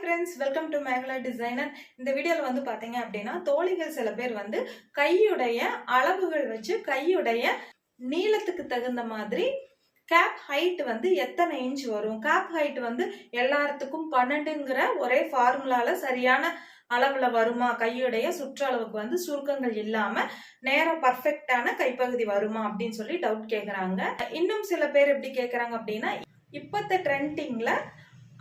Friends welcome to Megala designer இந்த வீடியோவில் வந்து பார்த்தீங்க அப்படின்னா தோழிகள் சில பேர் வந்து கையுடைய அளவுகள் வச்சு கையுடைய நீளத்துக்கு தகுந்த மாதிரி கேப் ஹைட் வந்து எத்தனை இன்ச் வரும்? கேப் ஹைட் வந்து எல்லாத்துக்கும் பன்னெண்டுங்கிற ஒரே ஃபார்முலால சரியான அளவுல வருமா? கையுடைய சுற்றளவுக்கு வந்து சுருக்கங்கள் இல்லாம நேரம் பர்ஃபெக்டான கைப்பகுதி வருமா அப்படின்னு சொல்லி டவுட் கேட்குறாங்க இன்னும் சில பேர் எப்படி கேட்குறாங்க அப்படின்னா இப்பத்த ட்ரெண்டிங்ல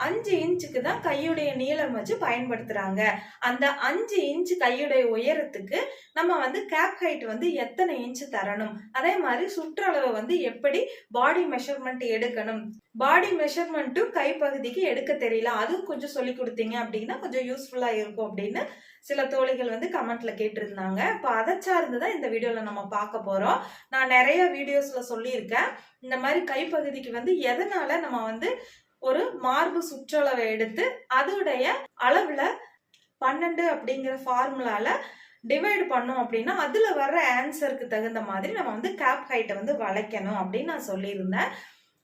அஞ்சு இன்ச்சுக்கு தான் கையுடைய நீளம் வச்சு பயன்படுத்துறாங்க. அந்த அஞ்சு இன்ச் கையுடைய உயரத்துக்கு நம்ம வந்து கேப் ஹைட் வந்து எத்தனை இன்ச் தரணும்? அதே மாதிரி சுற்றளவை வந்து எப்படி பாடி மெஷர்மெண்ட் எடுக்கணும்? பாடி மெஷர்மெண்ட்டும் கைப்பகுதிக்கு எடுக்க தெரியல. அதுவும் கொஞ்சம் சொல்லி கொடுத்தீங்க அப்படின்னா கொஞ்சம் யூஸ்ஃபுல்லா இருக்கும் அப்படின்னு சில தோழிகள் வந்து கமெண்ட்ல கேட்டிருந்தாங்க. இப்போ அதை சார்ந்து தான் இந்த வீடியோல நம்ம பார்க்க போறோம். நான் நிறைய வீடியோஸ்ல சொல்லியிருக்கேன். இந்த மாதிரி கைப்பகுதிக்கு வந்து எதனால நம்ம வந்து ஒரு மார்பு சுற்றளவை எடுத்து அதோடைய அளவுல பன்னெண்டு அப்படிங்கிற ஃபார்முலால டிவைட் பண்ணோம் அப்படின்னா அதுல வர்ற ஆன்சருக்கு தகுந்த மாதிரி நம்ம வந்து கேப் ஹைட்டை வந்து வளைக்கணும் அப்படின்னு நான் சொல்லியிருந்தேன்.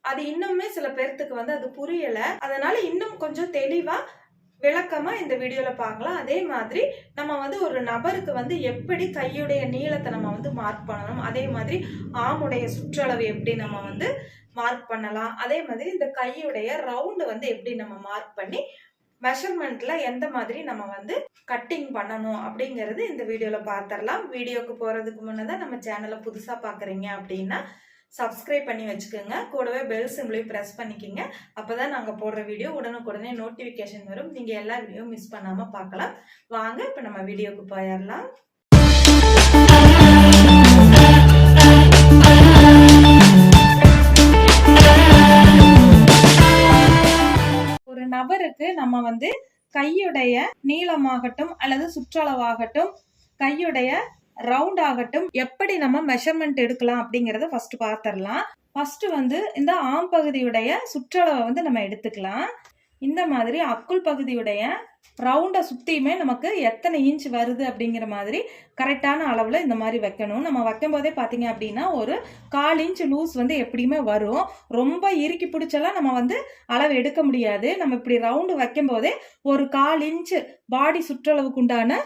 அது இன்னுமே சில பேர்த்துக்கு வந்து அது புரியல. அதனால இன்னும் கொஞ்சம் தெளிவா விளக்கமா இந்த வீடியோல பார்க்கலாம். அதே மாதிரி நம்ம வந்து ஒரு நபருக்கு வந்து எப்படி கையுடைய நீளத்தை நம்ம வந்து மார்க் பண்ணணும் அதே மாதிரி ஆமுடைய சுற்றளவு எப்படி நம்ம வந்து மார்க் பண்ணலாம். அதே மாதிரி இந்த கையுடைய ரவுண்டு வந்து எப்படி நம்ம மார்க் பண்ணி மெஷர்மெண்ட்ல எந்த மாதிரி நம்ம வந்து கட்டிங் பண்ணணும் அப்படிங்கிறது இந்த வீடியோல பார்த்துடலாம் வீடியோக்கு போறதுக்கு முன்னதான் நம்ம சேனலை புதுசா பாக்குறீங்க அப்படின்னா சப்ஸ்கிரைப் பண்ணி வச்சுக்கோங்க. கூடவே பெல் சிம்பிளையும் ப்ரெஸ் பண்ணிக்கிங்க. அப்பதான் நாங்கள் போடுற வீடியோ உடனுக்குடனே நோட்டிஃபிகேஷன் வரும். நீங்கள் எல்லா வீடியோவும் மிஸ் பண்ணாமல் பார்க்கலாம் வாங்க இப்போ நம்ம வீடியோக்கு போயிடலாம் நபருக்கு நம்ம வந்து கையுடைய நீளமாகட்டும் அல்லது சுற்றளவாகட்டும் கையுடைய ரவுண்ட் ஆகட்டும் எப்படி நம்ம மெஷர்மெண்ட் எடுக்கலாம் அப்படிங்கறத ஃபர்ஸ்ட் பார்த்துடலாம். ஃபர்ஸ்ட் வந்து இந்த ஆம் பகுதியுடைய சுற்றளவை வந்து நம்ம எடுத்துக்கலாம். இந்த மாதிரி அக்குள் பகுதியுடைய ரவுண்டை சுற்றியுமே நமக்கு எத்தனை இன்ச் வருது அப்படிங்கிற மாதிரி கரெக்டான அளவில் இந்த மாதிரி வைக்கணும். நம்ம வைக்கும் போதே பார்த்தீங்க அப்படின்னா ஒரு கால் இன்ச் லூஸ் வந்து எப்படியுமே வரும். ரொம்ப இறுக்கி பிடிச்செல்லாம் நம்ம வந்து அளவு எடுக்க முடியாது. நம்ம இப்படி ரவுண்டு வைக்கும் போதே ஒரு கால் இன்ச் பாடி சுற்றளவுக்கு உண்டான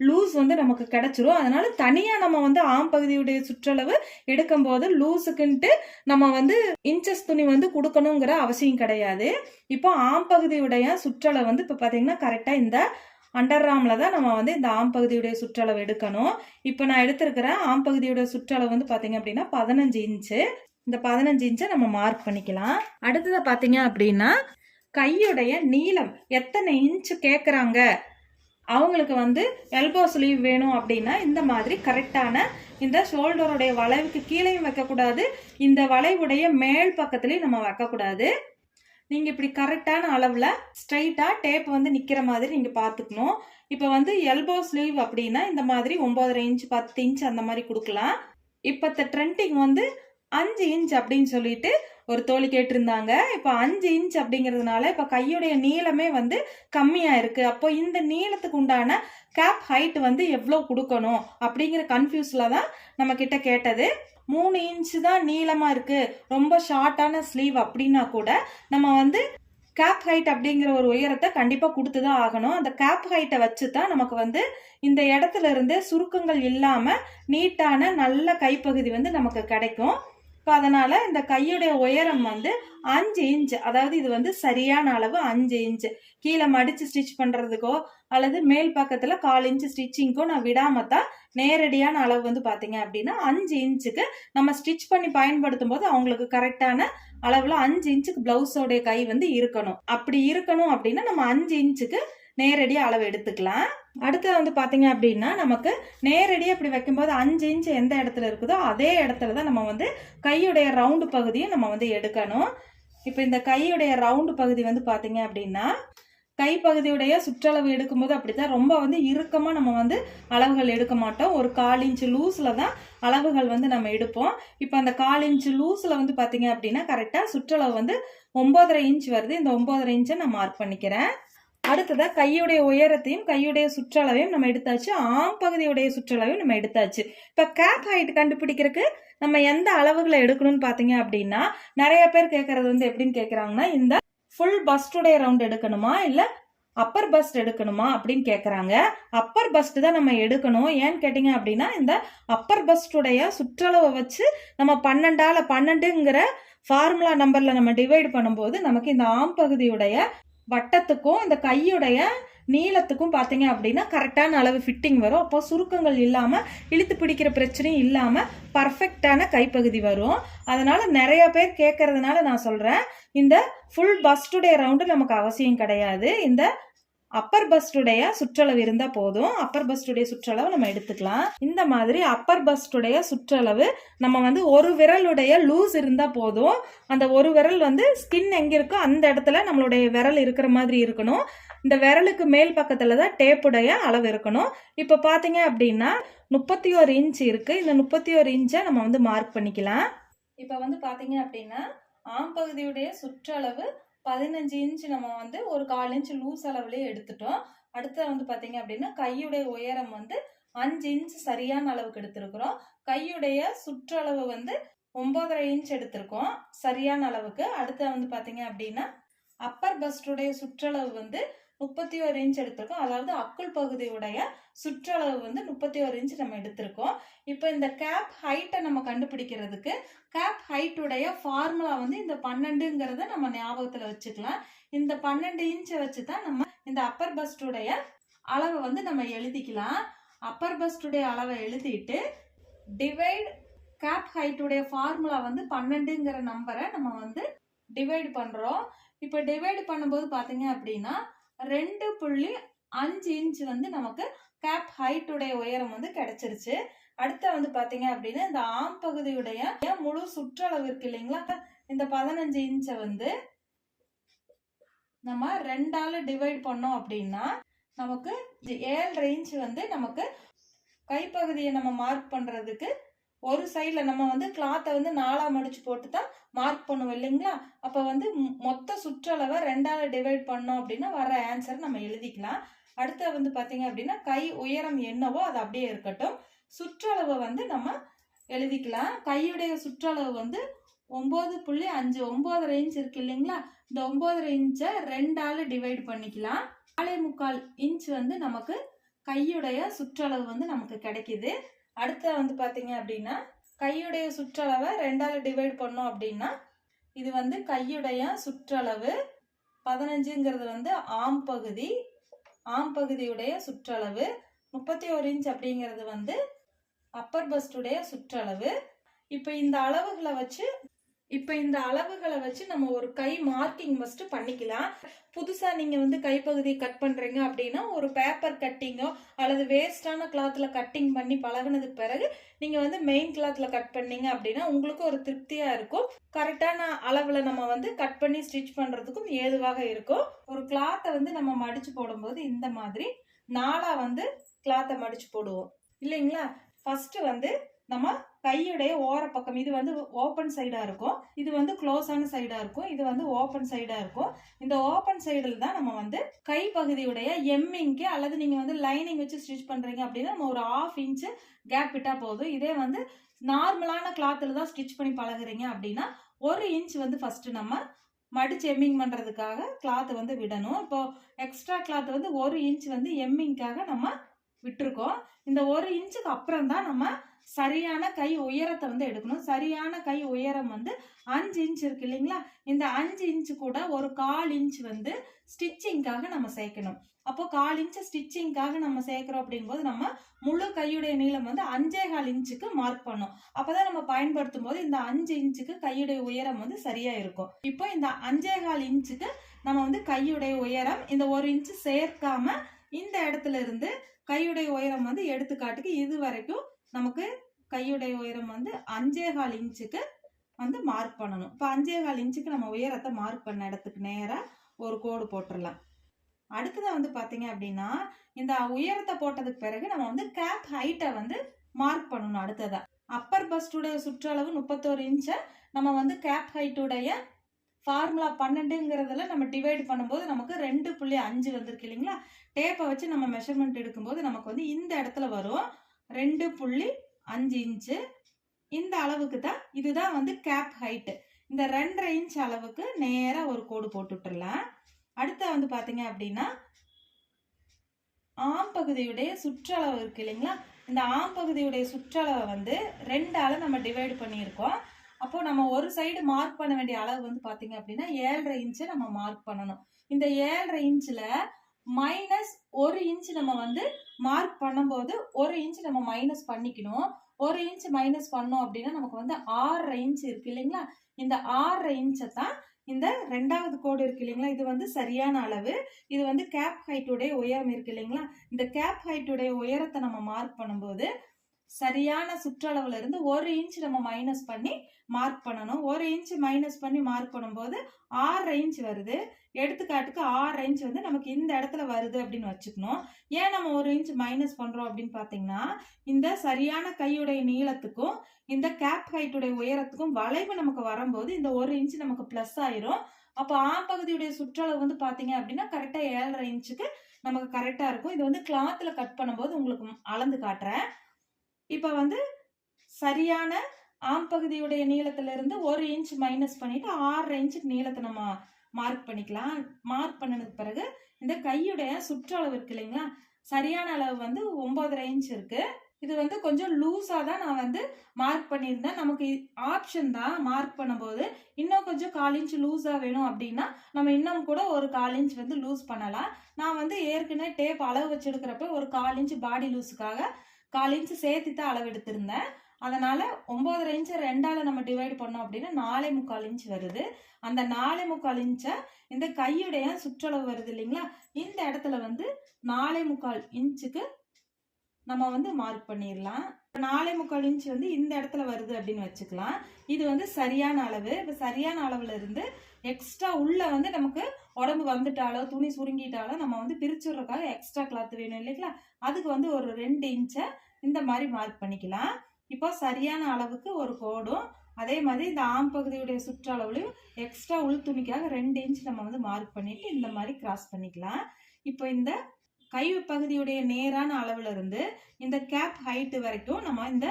லூஸ் வந்து நமக்கு கிடைச்சிரும். அதனால தனியாக நம்ம வந்து ஆம் பகுதியுடைய சுற்றளவு எடுக்கும்போது லூஸுக்குன்ட்டு நம்ம வந்து இன்ச்சஸ் துணி வந்து கொடுக்கணுங்கிற அவசியம் கிடையாது. இப்போ ஆம் பகுதியுடைய சுற்றளவு வந்து இப்போ பார்த்தீங்கன்னா கரெக்டாக இந்த அண்டர் ராமில் தான் நம்ம வந்து இந்த ஆம் பகுதியுடைய சுற்றளவு எடுக்கணும். இப்போ நான் எடுத்திருக்கிற ஆம் பகுதியுடைய சுற்றளவு வந்து பார்த்தீங்க அப்படின்னா பதினஞ்சு இன்ச்சு இந்த பதினஞ்சு இன்ச்சை நம்ம மார்க் பண்ணிக்கலாம். அடுத்ததை பார்த்தீங்க அப்படின்னா கையுடைய நீளம் எத்தனை இன்ச்சு கேட்குறாங்க அவங்களுக்கு வந்து எல்போ ஸ்லீவ் வேணும் அப்படின்னா இந்த மாதிரி கரெக்டான இந்த ஷோல்டருடைய வளைவுக்கு கீழேயும் வைக்கக்கூடாது. இந்த வளைவுடைய மேல் பக்கத்துலேயும் நம்ம வைக்கக்கூடாது. நீங்கள் இப்படி கரெக்டான அளவில் ஸ்ட்ரைட்டாக டேப் வந்து நிற்கிற மாதிரி நீங்கள் பார்த்துக்கணும். இப்போ வந்து எல்போ ஸ்லீவ் அப்படின்னா இந்த மாதிரி ஒம்பதரை இன்ச் பத்து இன்ச் அந்த மாதிரி கொடுக்கலாம். இப்போ ட்ரெண்டிங் வந்து அஞ்சு இன்ச் அப்படின்னு சொல்லிட்டு ஒரு தோழி கேட்டிருந்தாங்க. இப்போ அஞ்சு இன்ச் அப்படிங்கிறதுனால இப்போ கையுடைய நீளமே வந்து கம்மியாக இருக்குது அப்போ இந்த நீளத்துக்கு உண்டான கேப் ஹைட் வந்து எவ்வளோ கொடுக்கணும் அப்படிங்கிற கன்ஃபியூஸில் தான் நம்மக்கிட்ட கேட்டது. மூணு இன்ச்சு தான் நீளமாக இருக்குது ரொம்ப ஷார்ட்டான ஸ்லீவ் அப்படின்னா கூட நம்ம வந்து கேப் ஹைட் அப்படிங்கிற ஒரு உயரத்தை கண்டிப்பாக கொடுத்து தான் ஆகணும். அந்த கேப் ஹைட்டை வச்சு தான் நமக்கு வந்து இந்த இடத்துல இருந்து சுருக்கங்கள் இல்லாமல் நீட்டான நல்ல கைப்பகுதி வந்து நமக்கு கிடைக்கும். இப்போ அதனால் இந்த கையுடைய உயரம் வந்து அஞ்சு இன்ச் அதாவது இது வந்து சரியான அளவு அஞ்சு இன்ச் கீழே மடித்து ஸ்டிச் பண்ணுறதுக்கோ அல்லது மேல் பக்கத்தில் கால் இன்ச்சு ஸ்டிச்சிங்க்கோ நான் விடாமல் தான் நேரடியான அளவு வந்து பார்த்தீங்க அப்படின்னா அஞ்சு இன்ச்சுக்கு நம்ம ஸ்டிச் பண்ணி பயன்படுத்தும் போது அவங்களுக்கு கரெக்டான அளவில் அஞ்சு இன்ச்சுக்கு பிளவுஸோடைய கை வந்து இருக்கணும். அப்படி இருக்கணும் அப்படின்னா நம்ம அஞ்சு இன்ச்சுக்கு நேரடியாக அளவு எடுத்துக்கலாம். அடுத்தது வந்து பார்த்தீங்க அப்படின்னா நமக்கு நேரடியாக இப்படி வைக்கும்போது அஞ்சு இன்ச்சு எந்த இடத்துல இருக்குதோ அதே இடத்துல தான் நம்ம வந்து கையுடைய ரவுண்டு பகுதியும் நம்ம வந்து எடுக்கணும். இப்போ இந்த கையுடைய ரவுண்டு பகுதி வந்து பார்த்தீங்க அப்படின்னா கைப்பகுதியுடைய சுற்றளவு எடுக்கும்போது அப்படித்தான் ரொம்ப வந்து இறுக்கமாக நம்ம வந்து அளவுகள் எடுக்க மாட்டோம். ஒரு கால் இன்ச்சு லூஸில் தான் அளவுகள் வந்து நம்ம எடுப்போம். இப்போ அந்த கால் இன்ச்சு லூஸில் வந்து பார்த்தீங்க அப்படின்னா கரெக்டாக சுற்றளவு வந்து ஒம்பதரை இன்ச் வருது. இந்த ஒம்பதரை இன்ச்சை நான் மார்க் பண்ணிக்கிறேன். அடுத்ததாக கையுடைய உயரத்தையும் கையுடைய சுற்றளவையும் நம்ம எடுத்தாச்சு. ஆம் பகுதியுடைய சுற்றளவையும் நம்ம எடுத்தாச்சு. இப்போ கேப் ஹைட் கண்டுபிடிக்கிறதுக்கு நம்ம எந்த அளவுகளை எடுக்கணும்னு பார்த்தீங்க அப்படின்னா நிறைய பேர் கேட்கறது வந்து எப்படின்னு கேட்குறாங்கன்னா இந்த ஃபுல் பஸ்டுடைய ரவுண்ட் எடுக்கணுமா? இல்லை அப்பர் பஸ்ட் எடுக்கணுமா? அப்படின்னு கேட்குறாங்க. அப்பர் பஸ்ட் தான் நம்ம எடுக்கணும். ஏன்னு கேட்டிங்க அப்படின்னா இந்த அப்பர் பஸ்டுடைய சுற்றளவை வச்சு நம்ம பன்னெண்டால் பன்னெண்டுங்கிற ஃபார்முலா நம்பரில் நம்ம டிவைட் பண்ணும்போது நமக்கு இந்த ஆம் பகுதியுடைய வட்டத்துக்கும் இந்த கையுடைய நீளத்துக்கும் பார்த்தீங்க அப்படின்னா கரெக்டான அளவு ஃபிட்டிங் வரும். அப்போ சுருக்கங்கள் இல்லாமல் இழுத்து பிடிக்கிற பிரச்சனையும் இல்லாமல் பர்ஃபெக்டான கைப்பகுதி வரும். அதனால் நிறைய பேர் கேட்கறதுனால நான் சொல்கிறேன் இந்த ஃபுல் பஸ்டுடைய ரவுண்டு நமக்கு அவசியம் கிடையாது. இந்த அப்பர் பஸ்டுடைய சுற்றளவு இருந்தால் போதும். அப்பர் பஸ்டுடைய சுற்றளவு நம்ம எடுத்துக்கலாம். இந்த மாதிரி அப்பர் பஸ்டுடைய சுற்றளவு நம்ம வந்து ஒரு விரலுடைய லூஸ் இருந்தால் போதும். அந்த ஒரு விரல் வந்து ஸ்கின் எங்கே இருக்கோ அந்த இடத்துல நம்மளுடைய விரல் இருக்கிற மாதிரி இருக்கணும். இந்த விரலுக்கு மேல் பக்கத்தில் தான் டேப்புடைய அளவு இருக்கணும். இப்போ பார்த்தீங்க அப்படின்னா முப்பத்தி ஒரு இன்ச் இருக்குது இந்த முப்பத்தி ஒரு இன்ச்சை நம்ம வந்து மார்க் பண்ணிக்கலாம். இப்போ வந்து பார்த்தீங்க அப்படின்னா ஆம்பகுதியுடைய சுற்றளவு பதினஞ்சு இன்ச் நம்ம வந்து ஒரு கால் இன்ச் லூஸ் அளவுலேயே எடுத்துட்டோம். அடுத்து வந்து பார்த்தீங்க அப்படின்னா கையுடைய உயரம் வந்து அஞ்சு இன்ச் சரியான அளவுக்கு எடுத்திருக்கிறோம். கையுடைய சுற்றளவு வந்து ஒன்பதரை இன்ச் எடுத்திருக்கோம். சரியான அளவுக்கு. அடுத்து வந்து பார்த்தீங்க அப்படின்னா அப்பர் பஸ்டுடைய சுற்றளவு வந்து முப்பத்தி ஒரு இன்ச் எடுத்திருக்கோம். அதாவது அக்குள் பகுதியுடைய சுற்றளவு வந்து முப்பத்தி ஒரு இன்ச் நம்ம எடுத்திருக்கோம். இப்போ இந்த கேப் ஹைட்டை நம்ம கண்டுபிடிக்கிறதுக்கு கேப் ஹைட்டுடைய ஃபார்முலா வந்து இந்த பன்னெண்டுங்கிறத நம்ம ஞாபகத்தில் வச்சுக்கலாம். இந்த பன்னெண்டு இன்ச்சை வச்சு தான் நம்ம இந்த அப்பர் பஸ்டுடைய அளவை வந்து நம்ம எழுதிக்கலாம். அப்பர் பஸ்டுடைய அளவை எழுதிட்டு டிவைட் கேப் ஹைட்டுடைய ஃபார்முலா வந்து பன்னெண்டுங்கிற நம்பரை நம்ம வந்து டிவைட் பண்ணுறோம் இப்போ டிவைட் பண்ணும்போது பார்த்தீங்க அப்படின்னா ரெண்டு புள்ளி அஞ்சு இன்ச் வந்து நமக்கு கேப் ஹைட்டுடைய உயரம் வந்து கிடைச்சிருச்சு. அடுத்த வந்து பார்த்தீங்க அப்படின்னா இந்த ஆம் பகுதியுடைய முழு சுற்றளவு இருக்கு இல்லைங்களா? இந்த பதினஞ்சு இன்ச்சை வந்து நம்ம ரெண்டால டிவைட் பண்ணோம் அப்படின்னா நமக்கு ஏழு இன்ச் வந்து நமக்கு கைப்பகுதியை நம்ம மார்க் பண்ணுறதுக்கு ஒரு சைடில் நம்ம வந்து கிளாத்தை வந்து நாலாக மடிச்சு போட்டு தான் மார்க் பண்ணுவோம் இல்லைங்களா? அப்போ வந்து மொத்த சுற்றளவை ரெண்டால் டிவைட் பண்ணோம் அப்படின்னா வர ஆன்சர் நம்ம எழுதிக்கலாம். அடுத்த வந்து பார்த்தீங்க அப்படின்னா கை உயரம் என்னவோ அது அப்படியே இருக்கட்டும். சுற்றளவை வந்து நம்ம எழுதிக்கலாம். கையுடைய சுற்றளவு வந்து ஒம்பது புள்ளி அஞ்சு ஒம்பதரை இன்ச் இருக்கு இல்லைங்களா? இந்த ஒம்பதரை இன்ச்சை ரெண்டால் டிவைட் பண்ணிக்கலாம். நாலே முக்கால் இன்ச் வந்து நமக்கு கையுடைய சுற்றளவு வந்து நமக்கு கிடைக்குது. அடுத்த வந்து பார்த்தீங்க அப்படின்னா கையுடைய சுற்றளவை ரெண்டால் டிவைட் பண்ணோம் அப்படின்னா இது வந்து கையுடைய சுற்றளவு பதினஞ்சுங்கிறது வந்து ஆம் பகுதி ஆம் பகுதியுடைய சுற்றளவு முப்பத்தி ஒரு இன்ச் அப்படிங்கிறது வந்து அப்பர் பஸ்டுடைய சுற்றளவு. இப்போ இந்த அளவுகளை வச்சு இப்போ இந்த அளவுகளை வச்சு நம்ம ஒரு கை மார்க்கிங் ஃபஸ்ட்டு பண்ணிக்கலாம். புதுசாக நீங்கள் வந்து கைப்பகுதியை கட் பண்ணுறீங்க அப்படின்னா ஒரு பேப்பர் கட்டிங்கோ அல்லது வேஸ்டான கிளாத்தில் கட்டிங் பண்ணி பழகுனதுக்கு பிறகு நீங்கள் வந்து மெயின் கிளாத்தில் கட் பண்ணீங்க அப்படின்னா உங்களுக்கு ஒரு திருப்தியாக இருக்கும். கரெக்டான அளவில் நம்ம வந்து கட் பண்ணி ஸ்டிச் பண்ணுறதுக்கும் ஏதுவாக இருக்கும். ஒரு கிளாத்தை வந்து நம்ம மடித்து போடும்போது இந்த மாதிரி நாளாக வந்து கிளாத்தை மடித்து போடுவோம். இல்லைங்களா? ஃபஸ்ட்டு வந்து நம்ம கையுடைய ஓரப்பக்கம் இது வந்து ஓப்பன் சைடாக இருக்கும். இது வந்து க்ளோஸான சைடாக இருக்கும். இது வந்து ஓப்பன் சைடாக இருக்கும். இந்த ஓப்பன் சைடில் தான் நம்ம வந்து கை பகுதியுடைய எம்மிங்க்கு அல்லது நீங்கள் வந்து லைனிங் வச்சு ஸ்டிச் பண்ணுறீங்க அப்படின்னா நம்ம ஒரு ஆஃப் இன்ச்சு கேப் விட்டால் போதும். இதே வந்து நார்மலான கிளாத்தில் தான் ஸ்டிச் பண்ணி பழகுறீங்க அப்படின்னா ஒரு இன்ச் வந்து ஃபஸ்ட்டு நம்ம மடிச்சு எம்மிங் பண்ணுறதுக்காக கிளாத் வந்து விடணும். இப்போ எக்ஸ்ட்ரா கிளாத் வந்து ஒரு இன்ச் வந்து எம்மிங்க்காக நம்ம விட்டுருக்கோம். இந்த ஒரு இன்ச்சுக்கு அப்புறம் தான் நம்ம சரியான கை உயரத்தை வந்து எடுக்கணும். சரியான கை உயரம் வந்து அஞ்சு இன்ச் இருக்கு இல்லைங்களா? இந்த அஞ்சு இன்ச்சு கூட ஒரு கால் இன்ச் வந்து ஸ்டிச்சிங்காக நம்ம சேர்க்கணும். அப்போ கால் இன்ச்சு ஸ்டிச்சிங்காக நம்ம சேர்க்குறோம் அப்படிங்கும்போது நம்ம முழு கையுடைய நீளம் வந்து அஞ்சே கால் இன்ச்சுக்கு மார்க் பண்ணும். அப்போதான் நம்ம பயன்படுத்தும் போது இந்த அஞ்சு இன்ச்சுக்கு கையுடைய உயரம் வந்து சரியா இருக்கும். இப்போ இந்த அஞ்சே கால் இன்ச்சுக்கு நம்ம வந்து கையுடைய உயரம் இந்த ஒரு இன்ச்சு சேர்க்காம இந்த இடத்துல இருந்து கையுடைய உயரம் வந்து எடுத்துக்காட்டுக்கு இது வரைக்கும் நமக்கு கையுடைய உயரம் வந்து அஞ்சே கால் இன்ச்சுக்கு வந்து மார்க் பண்ணணும். இப்போ அஞ்சே கால் இன்ச்சுக்கு நம்ம உயரத்தை மார்க் பண்ண இடத்துக்கு நேராக ஒரு கோடு போட்டுடலாம் அடுத்ததாக வந்து பார்த்தீங்க அப்படின்னா இந்த உயரத்தை போட்டதுக்கு பிறகு நம்ம வந்து கேப் ஹைட்டை வந்து மார்க் பண்ணணும் அடுத்ததாக அப்பர் பஸ்டுடைய சுற்றளவு முப்பத்தோரு இன்ச்சை நம்ம வந்து கேப் ஹைட்டுடைய ஃபார்முலா பன்னெண்டுங்கிறதுல நம்ம டிவைட் பண்ணும்போது நமக்கு ரெண்டு புள்ளி அஞ்சு வந்திருக்கு இல்லைங்களா? டேப்பை வச்சு நம்ம மெஷர்மெண்ட் எடுக்கும்போது நமக்கு வந்து இந்த இடத்துல வரும். ரெண்டு புள்ளி அஞ்சு இன்ச்சு இந்த அளவுக்கு தான் இதுதான் வந்து கேப் ஹைட்டு இந்த ரெண்டரை இன்ச் அளவுக்கு நேராக ஒரு கோடு போட்டு விட்டுரலாம் அடுத்து வந்து பார்த்தீங்க அப்படின்னா ஆம் பகுதியுடைய சுற்றளவு இருக்கு இல்லைங்களா? இந்த ஆம் பகுதியுடைய சுற்றளவை வந்து ரெண்டால நம்ம டிவைட் பண்ணியிருக்கோம். அப்போ நம்ம ஒரு சைடு மார்க் பண்ண வேண்டிய அளவு வந்து பாத்தீங்க அப்படின்னா ஏழரை இன்ச்சு நம்ம மார்க் பண்ணணும். இந்த ஏழரை இன்ச்சில் மைனஸ் ஒரு இன்ச் நம்ம வந்து மார்க் பண்ணும்போது ஒரு இன்ச் நம்ம மைனஸ் பண்ணிக்கணும். ஒரு இன்ச் மைனஸ் பண்ணோம் அப்படின்னா நமக்கு வந்து ஆறரை இன்ச் இருக்கு இல்லைங்களா? இந்த ஆறரை இன்ச்சை தான் இந்த ரெண்டாவது கோடு இருக்கு இல்லைங்களா? இது வந்து சரியான அளவு. இது வந்து கேப் ஹைட்டுடைய உயரம் இருக்கு இல்லைங்களா? இந்த கேப் ஹைட்டுடைய உயரத்தை நம்ம மார்க் பண்ணும்போது சரியான சுற்றளவுல இருந்து ஒரு இன்ச் நம்ம மைனஸ் பண்ணி மார்க் பண்ணணும். ஒரு இன்ச் மைனஸ் பண்ணி மார்க் பண்ணும்போது ஆறு இன்ச் வருது. எடுத்துக்காட்டுக்கு ஆறு இன்ச் வந்து நமக்கு இந்த இடத்துல வருது அப்படின்னு வச்சுக்கணும். ஏன் நம்ம ஒரு இன்ச் மைனஸ் பண்றோம் அப்படின்னு பார்த்தீங்கன்னா இந்த சரியான கையுடைய நீளத்துக்கும் இந்த கேப் ஹைட்டுடைய உயரத்துக்கும் வளைவு நமக்கு வரும்போது இந்த ஒரு இன்ச் நமக்கு ப்ளஸ் ஆயிரும். அப்போ ஆம் பகுதியுடைய சுற்றளவு வந்து பாத்தீங்க அப்படின்னா கரெக்டாக ஏழரை இன்ச்சுக்கு நமக்கு கரெக்டாக இருக்கும். இது வந்து கிளாத்தில் கட் பண்ணும்போது உங்களுக்கு அளந்து காட்டுறேன். இப்போ வந்து சரியான ஆம் பகுதியுடைய நீளத்திலிருந்து ஒரு இன்ச் மைனஸ் பண்ணிட்டு ஆறரை இன்ச் நீளத்தை நம்ம மார்க் பண்ணிக்கலாம். மார்க் பண்ணதுக்கு பிறகு இந்த கையுடைய சுற்றளவு இருக்கு இல்லைங்களா? சரியான அளவு வந்து ஒன்பதரை இன்ச் இருக்கு. இது வந்து கொஞ்சம் லூஸாக தான் நான் வந்து மார்க் பண்ணியிருந்தேன். நமக்கு ஆப்ஷன் தான் மார்க் பண்ணும்போது இன்னும் கொஞ்சம் கால் இன்ச் லூஸாக வேணும் அப்படின்னா நம்ம இன்னும் கூட ஒரு கால் இன்ச் வந்து லூஸ் பண்ணலாம். நான் வந்து ஏற்கனவே டேப் அளவு வச்சுருக்கிறப்ப ஒரு கால் இன்ச் பாடி லூஸுக்காக கால் இன்ச்சு சேர்த்து தான் அளவெடுத்திருந்தேன். அதனால் அதனால ஒன்பதரை இன்ச்சை ரெண்டால் நம்ம டிவைட் பண்ணோம் அப்படின்னா நாலே முக்கால் இன்ச் வருது. அந்த நாலே முக்கால் இன்ச்சை இந்த கையுடைய சுற்றளவு வருது இல்லைங்களா? இந்த இடத்துல வந்து நாலே முக்கால் இன்ச்சுக்கு நம்ம வந்து மார்க் பண்ணிடலாம் நாலே முக்கால் இன்ச் வந்து இந்த இடத்துல வருது அப்படின்னு வச்சுக்கலாம். இது வந்து சரியான அளவு. இப்போ சரியான அளவில் இருந்து எக்ஸ்ட்ரா உள்ளே வந்து நமக்கு உடம்பு வந்துட்டாலோ துணி சுருங்கிட்டாலோ நம்ம வந்து பிரிச்சுடுறதுக்காக எக்ஸ்ட்ரா கிளாத் வேணும் இல்லைங்களா? அதுக்கு வந்து ஒரு ரெண்டு இன்ச்சை இந்த மாதிரி மார்க் பண்ணிக்கலாம். இப்போ சரியான அளவுக்கு ஒரு கோடும் அதே மாதிரி இந்த ஆம் பகுதியுடைய சுற்றளவுலையும் எக்ஸ்ட்ரா உள் துணிக்காக ரெண்டு இன்ச் நம்ம வந்து மார்க் பண்ணிட்டு இந்த மாதிரி கிராஸ் பண்ணிக்கலாம். இப்போ இந்த கை பகுதியுடைய நேரான அளவுல இருந்து இந்த கேப் ஹைட்டு வரைக்கும் நம்ம இந்த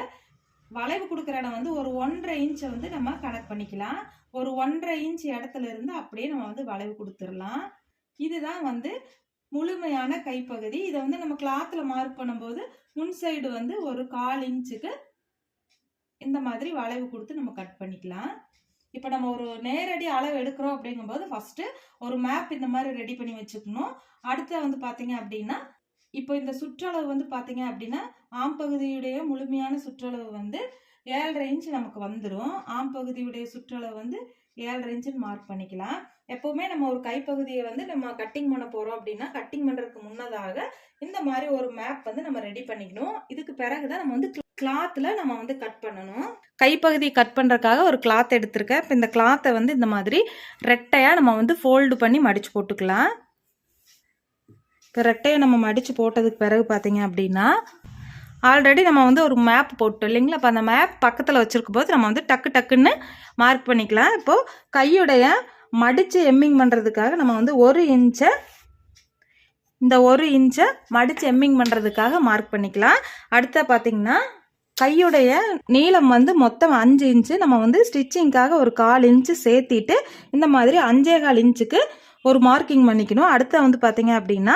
வளைவு கொடுக்குற இடம் வந்து ஒரு ஒன்றரை இன்ச்சை வந்து நம்ம கனெக்ட் பண்ணிக்கலாம். ஒரு ஒன்றரை இன்ச் இடத்துல இருந்து அப்படியே நம்ம வந்து வளைவு கொடுத்துடலாம். இதுதான் வந்து முழுமையான கைப்பகுதி. இதை வந்து நம்ம கிளாத்தில் மார்க் பண்ணும்போது முன் சைடு வந்து ஒரு கால் இன்ச்சுக்கு இந்த மாதிரி வளைவு கொடுத்து நம்ம கட் பண்ணிக்கலாம். இப்போ நம்ம ஒரு நேரடி அளவு எடுக்கிறோம் அப்படிங்கும்போது ஃபஸ்ட்டு ஒரு மேப் இந்த மாதிரி ரெடி பண்ணி வச்சுக்கணும். அடுத்த வந்து பார்த்தீங்க அப்படின்னா இப்போ இந்த சுற்றளவு வந்து பார்த்தீங்க அப்படின்னா ஆம்பகுதியுடைய முழுமையான சுற்றளவு வந்து ஏழரை இன்ச் நமக்கு வந்துடும் ஆம் பகுதியுடைய சுற்றளவு வந்து ஏழரை இன்ச்சுன்னு மார்க் பண்ணிக்கலாம். எப்போவுமே நம்ம ஒரு கைப்பகுதியை வந்து நம்ம கட்டிங் பண்ண போகிறோம் அப்படின்னா கட்டிங் பண்ணுறதுக்கு முன்னதாக இந்த மாதிரி ஒரு மேப் வந்து நம்ம ரெடி பண்ணிக்கணும். இதுக்கு பிறகு தான் நம்ம வந்து கிளாத்தில் நம்ம வந்து கட் பண்ணணும். கைப்பகுதி கட் பண்ணுறதுக்காக ஒரு கிளாத் எடுத்திருக்கேன். இப்போ இந்த கிளாத்தை வந்து இந்த மாதிரி ரெட்டையாக நம்ம வந்து ஃபோல்டு பண்ணி மடித்து போட்டுக்கலாம். இப்போ ரெட்டையை நம்ம மடித்து போட்டதுக்கு பிறகு பார்த்தீங்க அப்படின்னா ஆல்ரெடி நம்ம வந்து ஒரு மேப் போட்டோம் இல்லைங்களா? அப்போ அந்த மேப் பக்கத்தில் வச்சுருக்கும் போது நம்ம வந்து டக்கு டக்குன்னு மார்க் பண்ணிக்கலாம். இப்போது கையுடைய மடித்து எம்மிங் பண்ணுறதுக்காக நம்ம வந்து ஒரு இன்ச்சை இந்த ஒரு இன்ச்சை மடித்து எம்மிங் பண்ணுறதுக்காக மார்க் பண்ணிக்கலாம். அடுத்த பார்த்திங்கன்னா கையுடைய நீளம் வந்து மொத்தம் அஞ்சு இன்ச்சு நம்ம வந்து ஸ்டிச்சிங்க்காக ஒரு கால் இன்ச்சு சேர்த்திட்டு இந்த மாதிரி அஞ்சே கால் இன்ச்சுக்கு ஒரு மார்க்கிங் பண்ணிக்கணும். அடுத்த வந்து பார்த்தீங்க அப்படின்னா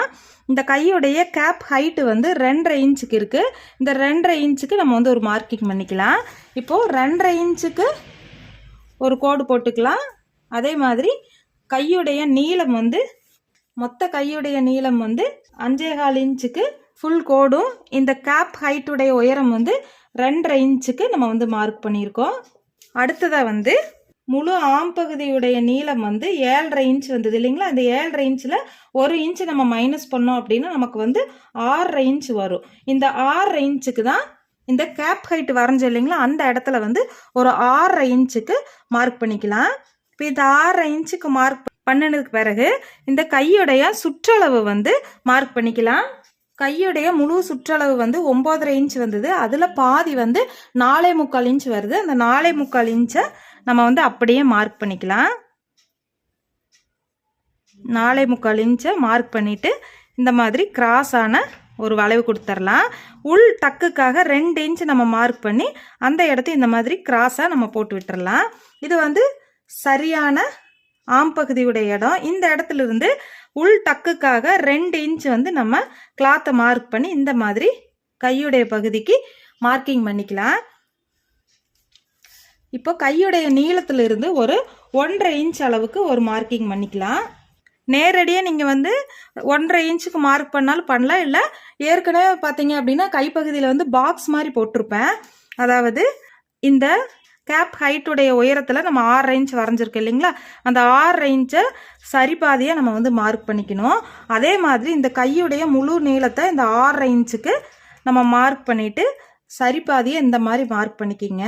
இந்த கையுடைய கேப் ஹைட்டு வந்து ரெண்டரை இன்ச்சுக்கு இருக்குது இந்த ரெண்டரை இன்ச்சுக்கு நம்ம வந்து ஒரு மார்க்கிங் பண்ணிக்கலாம். இப்போது ரெண்டரை இன்ச்சுக்கு ஒரு கோடு போட்டுக்கலாம். அதே மாதிரி கையுடைய நீளம் வந்து மொத்த கையுடைய நீளம் வந்து அஞ்சே கால் இன்ச்சுக்கு ஃபுல் கோடும் இந்த கேப் ஹைட்டுடைய உயரம் வந்து ரெண்டரை இன்ச்சுக்கு நம்ம வந்து மார்க் பண்ணியிருக்கோம். அடுத்ததாக வந்து முழு ஆம் பகுதியுடைய நீளம் வந்து ஏழரை இன்ச் வந்தது இல்லைங்களா? அந்த ஏழரை இன்ச்சில் ஒரு இன்ச் நம்ம மைனஸ் பண்ணோம் அப்படின்னா நமக்கு வந்து ஆறரை இன்ச் வரும். இந்த ஆறரை இன்ச்சுக்கு தான் இந்த கேப் ஹைட் வரைஞ்ச இல்லைங்களா? அந்த இடத்துல வந்து ஒரு ஆறரை இன்ச்சுக்கு மார்க் பண்ணிக்கலாம். இப்போ இந்த ஆறரை இன்ச்சுக்கு மார்க் பண்ணினதுக்கு பிறகு இந்த கையுடைய சுற்றளவு வந்து மார்க் பண்ணிக்கலாம். கையுடைய முழு சுற்றளவு வந்து ஒம்போதரை இன்ச் வந்தது. அதில் பாதி வந்து நாலே முக்கால் இன்ச் வருது. அந்த நாலே முக்கால் இன்ச்சை நம்ம வந்து அப்படியே மார்க் பண்ணிக்கலாம். நாலே முக்கால் இன்ச்சை மார்க் பண்ணிவிட்டு இந்த மாதிரி கிராஸான ஒரு வளைவு கொடுத்துர்லாம் உள் டக்குக்காக ரெண்டு இன்ச் நம்ம மார்க் பண்ணி அந்த இடத்த இந்த மாதிரி கிராஸாக நம்ம போட்டு விட்டுறலாம். இது வந்து சரியான ஆம்பகுதியுடைய இடம். இந்த இடத்துல இருந்து உள் டக்குக்காக ரெண்டு இன்ச் வந்து நம்ம கிளாத்தை மார்க் பண்ணி இந்த மாதிரி கையுடைய பகுதிக்கு மார்க்கிங் பண்ணிக்கலாம். இப்போ கையுடைய நீளத்திலிருந்து ஒரு ஒன்றரை இன்ச் அளவுக்கு ஒரு மார்க்கிங் பண்ணிக்கலாம். நேரடியாக நீங்கள் வந்து ஒன்றரை இன்ச்சுக்கு மார்க் பண்ணாலும் பண்ணலாம். இல்லை ஏற்கனவே பார்த்தீங்க அப்படின்னா கைப்பகுதியில் வந்து பாக்ஸ் மாதிரி போட்டிருப்பேன். அதாவது இந்த கேப் ஹைட்டுடைய உயரத்தில் நம்ம ஆறு ரேஞ்ச் வரைஞ்சிருக்கோம் இல்லைங்களா? அந்த ஆறு இன்ச்சை சரிபாதியாக நம்ம வந்து மார்க் பண்ணிக்கணும். அதே மாதிரி இந்த கையுடைய முழு நீளத்தை இந்த ஆறு ரேஞ்சுக்கு நம்ம மார்க் பண்ணிவிட்டு சரிபாதியை இந்த மாதிரி மார்க் பண்ணிக்கிங்க.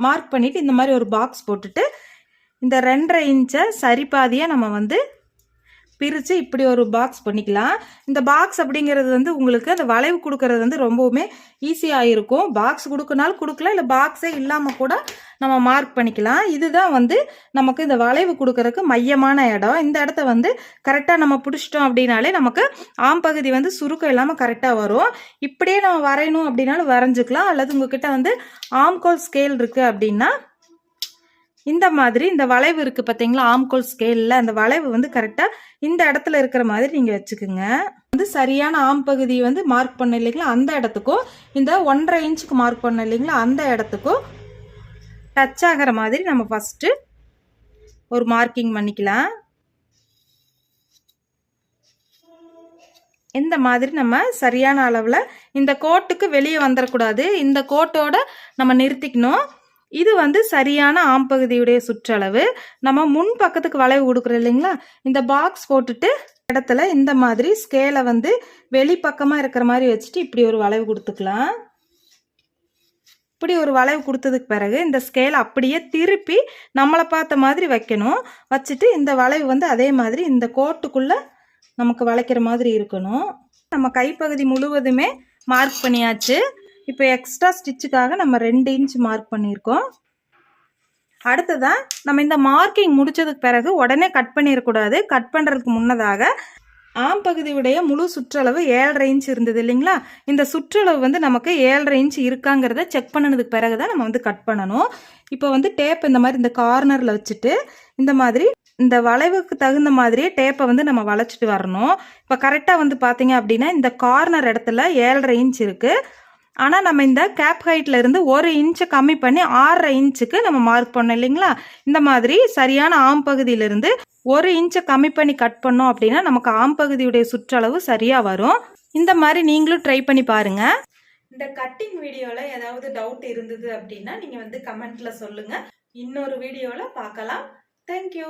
மார்க் பண்ணிவிட்டு இந்த மாதிரி ஒரு பாக்ஸ் போட்டுட்டு இந்த ரெண்டரை இன்ச்சை சரிபாதியாக நம்ம வந்து பிரித்து இப்படி ஒரு பாக்ஸ் பண்ணிக்கலாம். இந்த பாக்ஸ் அப்படிங்கிறது வந்து உங்களுக்கு அந்த வளைவு கொடுக்கறது வந்து ரொம்பவுமே ஈஸியாக இருக்கும். பாக்ஸ் கொடுக்கனாலும் கொடுக்கலாம். இல்லை பாக்ஸே இல்லாமல் கூட நம்ம மார்க் பண்ணிக்கலாம். இதுதான் வந்து நமக்கு இந்த வளைவு கொடுக்கறதுக்கு மையமான இடம். இந்த இடத்த வந்து கரெக்டாக நம்ம பிடிச்சிட்டோம் அப்படின்னாலே நமக்கு ஆம் பகுதி வந்து சுருக்கம் இல்லாமல் கரெக்டாக வரும். இப்படியே நம்ம வரையணும் அப்படின்னாலும் வரைஞ்சிக்கலாம். அல்லது உங்ககிட்ட வந்து ஆம்கோல் ஸ்கேல் இருக்குது அப்படின்னா இந்த மாதிரி இந்த வளைவு இருக்குது பார்த்தீங்களா ஆம்கோல் ஸ்கேலில் அந்த வளைவு வந்து கரெக்டாக இந்த இடத்துல இருக்கிற மாதிரி நீங்கள் வச்சுக்கோங்க. வந்து சரியான ஆம் பகுதி வந்து மார்க் பண்ண இல்லைங்களா? அந்த இடத்துக்கும் இந்த ஒன்றரை இன்ச்சுக்கு மார்க் பண்ண இல்லைங்களா? அந்த இடத்துக்கும் டச் ஆகிற மாதிரி நம்ம ஃபஸ்ட்டு ஒரு மார்க்கிங் பண்ணிக்கலாம். இந்த மாதிரி நம்ம சரியான அளவில் இந்த கோட்டுக்கு வெளியே வந்துடக்கூடாது இந்த கோட்டோட நம்ம நிறுத்திக்கணும். இது வந்து சரியான ஆம்பகுதியுடைய சுற்றளவு. நம்ம முன் பக்கத்துக்கு வளைவு கொடுக்குறோம் இல்லைங்களா? இந்த பாக்ஸ் போட்டுட்டு இடத்துல இந்த மாதிரி ஸ்கேலை வந்து வெளிப்பக்கமாக இருக்கிற மாதிரி வச்சுட்டு இப்படி ஒரு வளைவு கொடுத்துக்கலாம். இப்படி ஒரு வளைவு கொடுத்ததுக்கு பிறகு இந்த ஸ்கேல் அப்படியே திருப்பி நம்மளை பார்த்த மாதிரி வைக்கணும். வச்சுட்டு இந்த வளைவு வந்து அதே மாதிரி இந்த கோட்டுக்குள்ளே நமக்கு வளைக்கிற மாதிரி இருக்கணும். நம்ம கைப்பகுதி முழுவதுமே மார்க் பண்ணியாச்சு. இப்போ எக்ஸ்ட்ரா ஸ்டிச்சுக்காக நம்ம ரெண்டு இன்ச் மார்க் பண்ணியிருக்கோம். அடுத்ததாக நம்ம இந்த மார்க்கிங் முடித்ததுக்கு பிறகு உடனே கட் பண்ணிடக்கூடாது. கட் பண்ணுறதுக்கு முன்னதாக ஆம் பகுதியுடைய முழு சுற்றளவு ஏழரை இன்ச் இருந்தது இல்லைங்களா? இந்த சுற்றளவு வந்து நமக்கு ஏழரை இன்ச் இருக்காங்கிறத செக் பண்ணனதுக்கு பிறகு தான் நம்ம வந்து கட் பண்ணணும். இப்போ வந்து டேப் இந்த மாதிரி இந்த கார்னரில் வச்சுட்டு இந்த மாதிரி இந்த வளைவுக்கு தகுந்த மாதிரியே டேப்பை வந்து நம்ம வளைச்சிட்டு வரணும். இப்போ கரெக்டாக வந்து பார்த்தீங்க அப்படின்னா இந்த கார்னர் இடத்துல ஏழரை இன்ச் இருக்குது ஆனால் நம்ம இந்த கேப் ஹைட்லேருந்து ஒரு இன்ச்சை கம்மி பண்ணி ஆறரை இன்ச்சுக்கு நம்ம மார்க் பண்ணோம் இல்லைங்களா? இந்த மாதிரி சரியான ஆம் பகுதியிலிருந்து ஒரு இன்ச்சை கம்மி பண்ணி கட் பண்ணோம் அப்படின்னா நமக்கு ஆம் பகுதியுடைய சுற்றளவு சரியாக வரும். இந்த மாதிரி நீங்களும் ட்ரை பண்ணி பாருங்க. இந்த கட்டிங் வீடியோவில் ஏதாவது டவுட் இருந்தது அப்படின்னா நீங்கள் வந்து கமெண்ட்டில் சொல்லுங்கள் இன்னொரு வீடியோவில் பார்க்கலாம். தேங்க்யூ